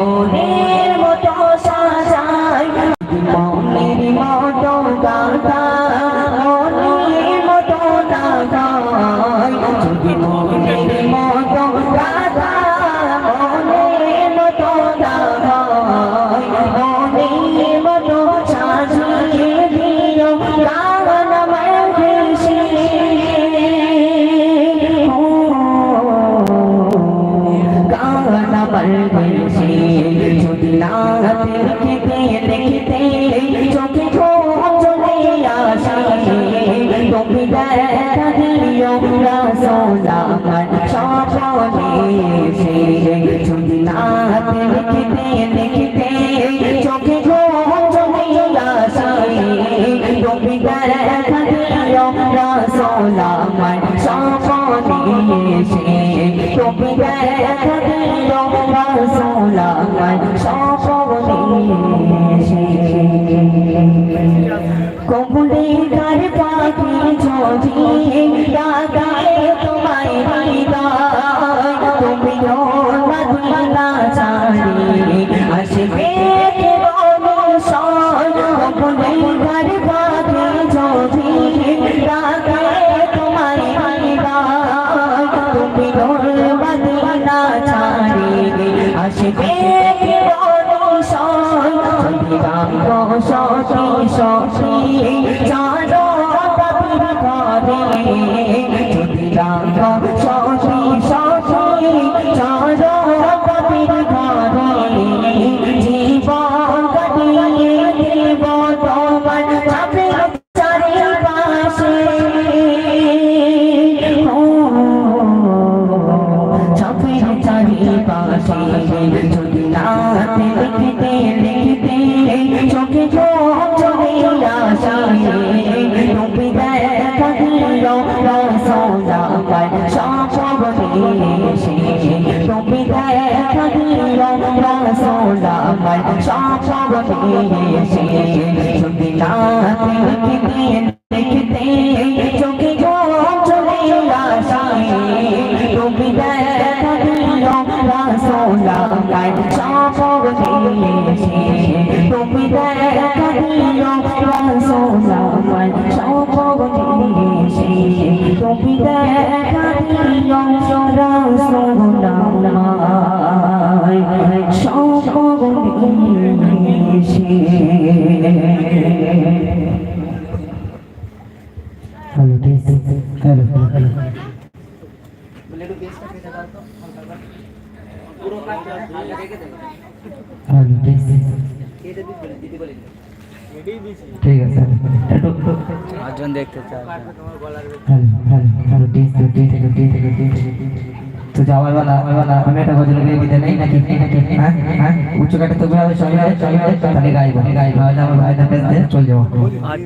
Oh, hey. দেখিতে দেখিতে, চোখে চলে আসি তুমি দেখা দিও রাসোলা সপনে সে যদি নাত দেখিতে দেখিতে চোখে চলে আসি তুমি দেখা দিও রাসোলা সপনে সে তুমি দেখা দিও রাসোলা দেখতে চোখে চলে আসাই তুমি রসোলা চাপর দিয়েছি তুমি রসোলা চাপর দিয়েছি তুমি রসোলা হ্যালো হ্যালো হ্যালো ঠিক আছে একজন দেখতে চাই হ্যালো হ্যালো হ্যালো টি থেকে যাওয়ার বেলা আমি একটা হ্যাঁ? হ্যাঁ? তাহলে গাইব গাইব। তাহলে আমার ভাই চলে যাব।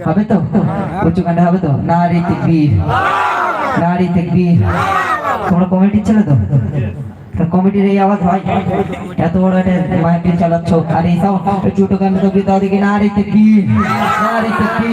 হবে তো? উচ্চ কাটে হবে তো? নারী তেকবীর। নারী তেকবীর। তোমরা কমিটি ছিল তো? কমিটির এই আওয়াজ হয়। এত বড় একটা আর এই সব ছোটো গান তো বিদাও দেখি না রে কি না রে কি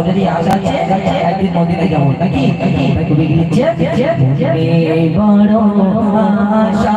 সকলেরই আশা আছে একদিন মদিনে যাব। নাকি? বড় আশা।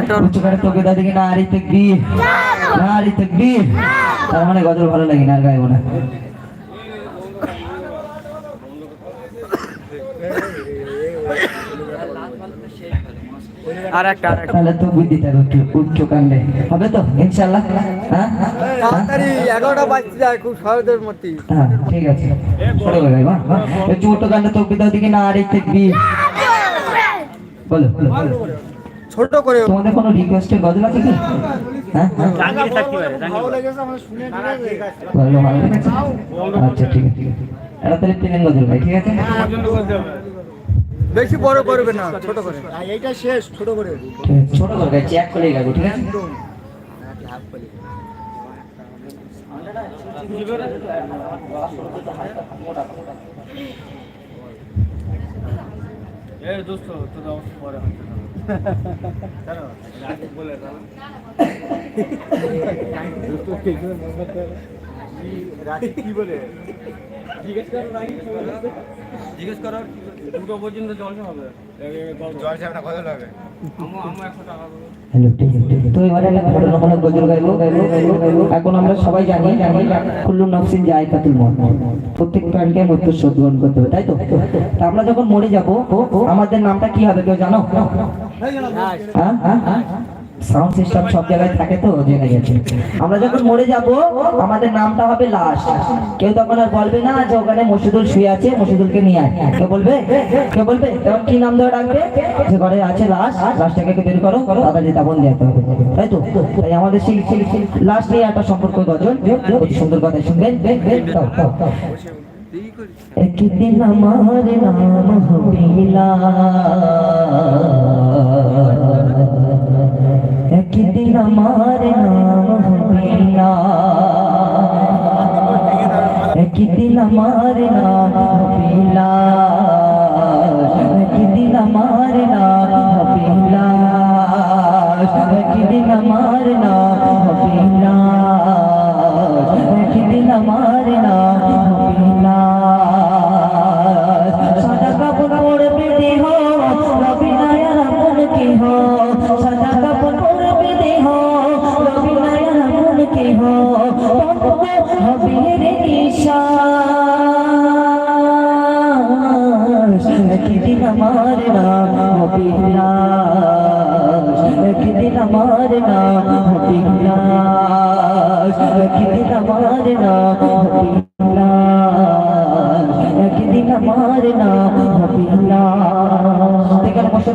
না আরি তেকবীর না আরি তেকবীর তার মানে গজল ভালো লাগে না আর গাইবো না। আর একটা আর একটা। তাহলে তো বুদ্ধি থাকবে উচ্চ কাণ্ডে। হবে তো? ইনশাল্লাহ হ্যাঁ? হ্যাঁ? তাড়াতাড়ি এগারোটা বাজতে যায় খুব সহজের মধ্যে হ্যাঁ ঠিক আছে। ছোট কাণ্ডে তোকে দাদিকে না আরি তেকবীর বলো বলো। ছোট করে তোমাদের কোনো রিকোয়েস্টের গজল আছে কি? হ্যাঁ হ্যাঁ। ভালো ভালো আচ্ছা ঠিক আছে এটা তাহলে তিনের গজল ভাই ঠিক আছে? বেশি বড় করবে না ছোট করে। এইটা শেষ ছোট করে। ছোট করে গাইছি এক করে ঠিক আছে? এই দোস্ত অবস্থা পরে জিজ্ঞেস দুটো পর্যন্ত জলসা হবে। জলসা কত লাগবে? এখন আমরা সবাই জানি কুল্লু নফসিন যায় কাতুল মন প্রত্যেক প্রাণকে মৃত্যুর শোধ গ্রহণ করতে হবে তাই তো? তা আমরা যখন মরে যাব আমাদের নামটা কি হবে কেউ জানো? সাউন্ড সিস্টেম সব জায়গায় থাকে তো জেনে গেছে। আমরা যখন মরে যাব, আমাদের নামটা হবে লাশ। কেউ তখন আর বলবে না যে ওখানে মসজিদুল শুয়ে আছে, মসজিদুলকে নিয়ে আয়। কেউ বলবে? কেউ বলবে? তখন কি নাম দেওয়া ডাকবে? যে ঘরে আছে লাশ, লাশটাকে বের করো তাড়াতাড়ি দাবন দিতে হবে। তাই তো? তাই আমাদের সেই লাশ নিয়ে একটা সম্পর্ক অতি সুন্দর কথা শুনবেন। একদিন আমার নাম হবিলা একদিন আমার নাম হবিলা একদিন আমার নাম হবিলা একদিন আমার নাম একদিন আমার নাম হবে একদিন আমার নাম হবে একদিন আমার নাম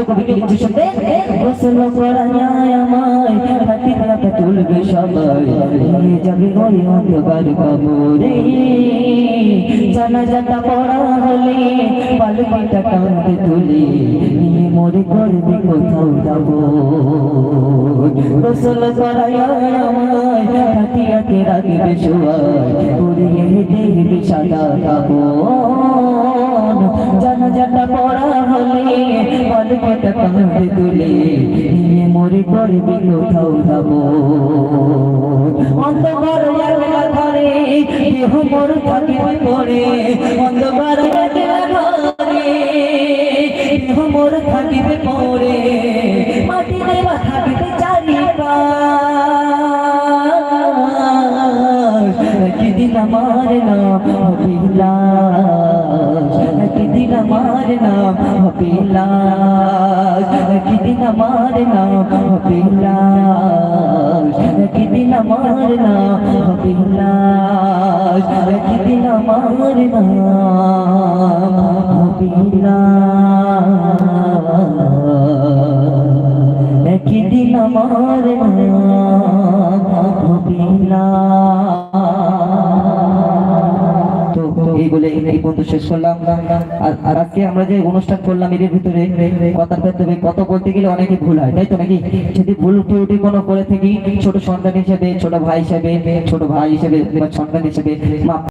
প্রিয় কবি কি লিখছে শুনবে গোসল করায় আমায় হাতি হাতে তুলবে সবাই নিয়ে যাবে ঘরে অন্ধকার কবরে জানা জানা পড়া হলে পালকিটা কাঁদতে তুলে নিয়ে মরে করবে কোথাও যাব গোসল করায় রাখবে শোয়ায় পরিয়ে দেখবে সাদা কাপড় জানা পড়া হলে পালকিটা কাঁদতে তুলে নিয়ে মরে করবে কোথাও যাব অন্ধকার ঘরে দেহ মোর থাকিবে পড়ে। অন্ধকার ঘরে মোর থাকিবে পরে মাটি দেওয়া থাকিবে চারিপাশ একদিন আমার নাম লাশ একদিন আমার না হবে কিদিন আমার না হবে কিদিন আমার না হবে কিদিন আমার বলে এই বন্ধু, শেষ করলাম। আর আজকে আমরা যে অনুষ্ঠান করলাম এর ভিতরে, কথা হবে কত বলতে গেলে অনেকে ভুল হয়, তাই তো নাকি? যদি ভুল ত্রুটি কোনো করে থাকি, ছোট সন্তান হিসেবে, ছোট ভাই হিসেবে, ছোট ভাই হিসেবে সন্তান হিসেবে